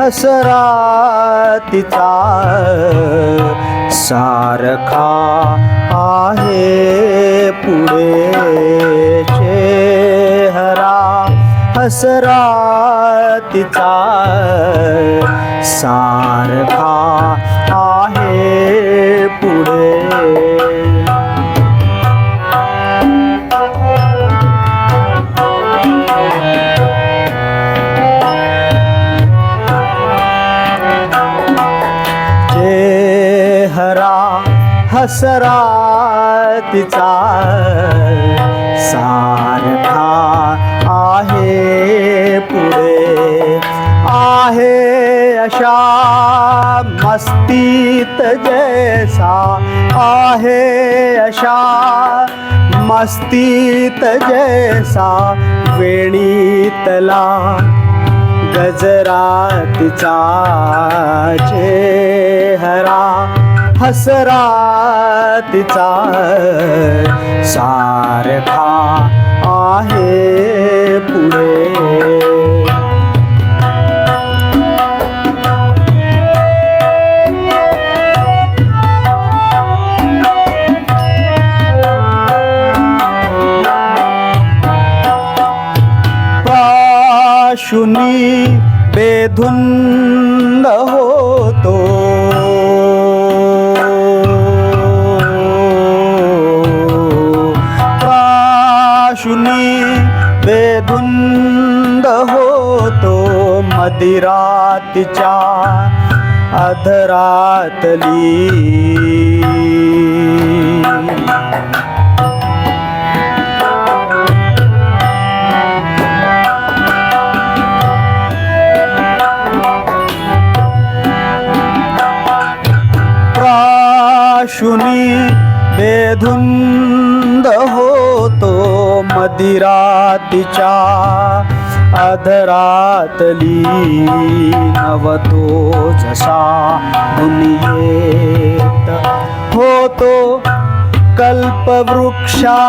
हसरा तिचा सारखा आहे पुढे चेहरा. हसरा तिचा सारखा पसरा तिचा सारखा आहे पुढे. आहे अशा मस्तीत जैसा. आहे अशा मस्तीत जैसा वेणीतला गजरा तिचा चेहरा. हसरा तिचा सारखा आहे पुढे। प्राशुनी बेधुंद होतो प्राशुनी बेधुंद होतो मदिरातीच्या अधरातली प्राशुनी बेधुंद होतो मदिरातीच्या अधरातली नवतो जसा दुनियेत होतो कल्पवृक्षाच्या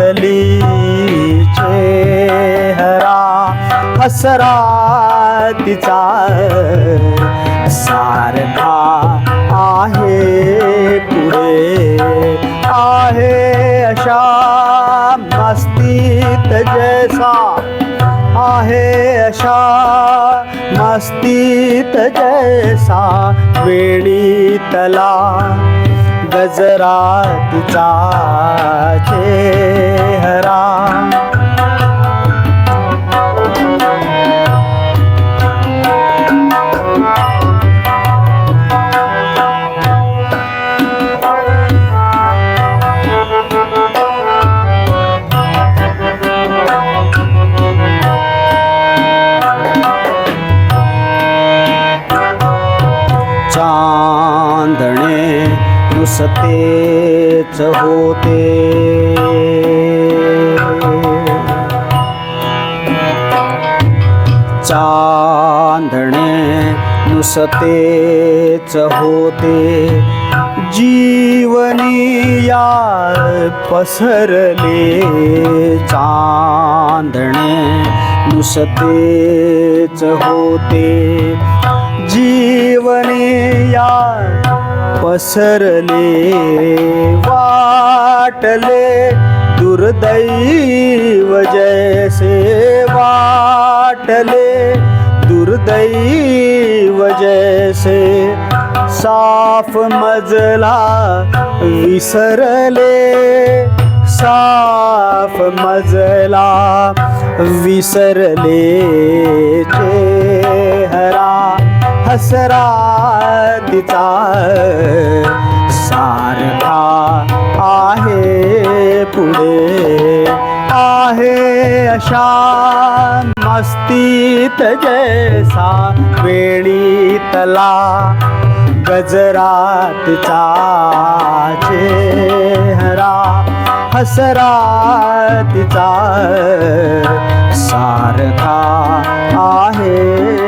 तली चेहरा हसरा तिचा सारखा आहे पुढे आहे अशा जैसा आहे अशा मस्तीत जैसा वेणीतला गजरा तिचा चेहरा. नुसतेच होते चांदणे नुसतेच होते जीवनी या पसरले। चांदणे नुसतेच होते जीवनी या पसरले वाटले दुर्दैव जैसे वाटले दुर्दैव जैसे साफ मजला विसरले साफ मजला विसरले चेहरा। हसरा तिचा सारखा आहे पुढे आहे अशा मस्तीत जैसा वेणीतला गजरा तिचा चेहरा हसरा तिचा सारखा आहे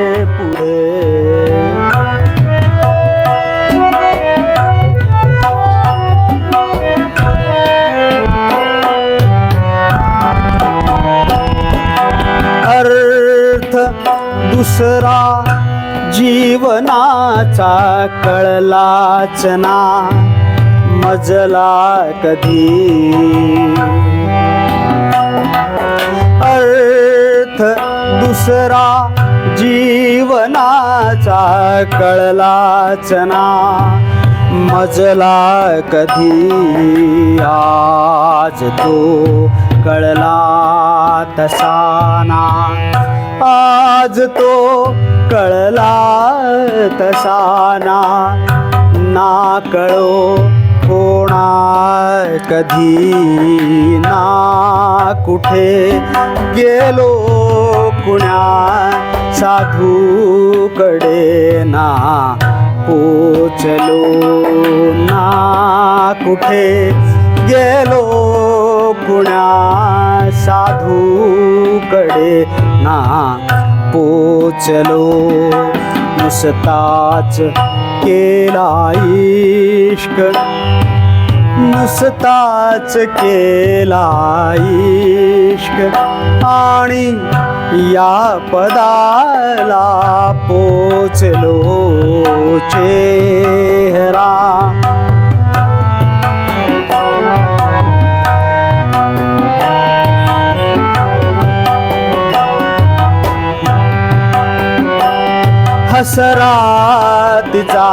दुसरा जीवनाचा कळलाच ना. मजला कधी? अर्थ दुसरा जीवनाचा कळलाच ना. मजला कधी? आज तो कळला तसाना आज तो कळला तसा ना. ना कळो कोणा कधी ना. कुठे गेलो कुण्या साधूकडे ना. पोचलो ना. कुठे गेलो कुण्या साधूकडे ना. पोचलो नुसताच केला इश्क. नुसताच केला इश्क. आणि या पदाला पोचलो चेहरा. हसरा तिचा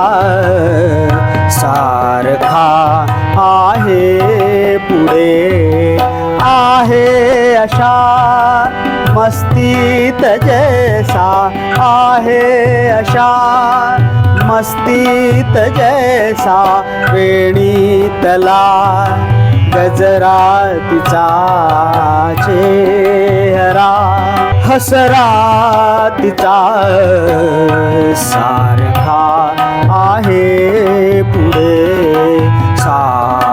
सारखा आहे पुढे आहे अशा मस्तीत जैसा आहे अशा मस्तीत जैसा वेणीतला गजरा तिचा चेहरा. हसरा तिचा सारखा आहे पुढे सा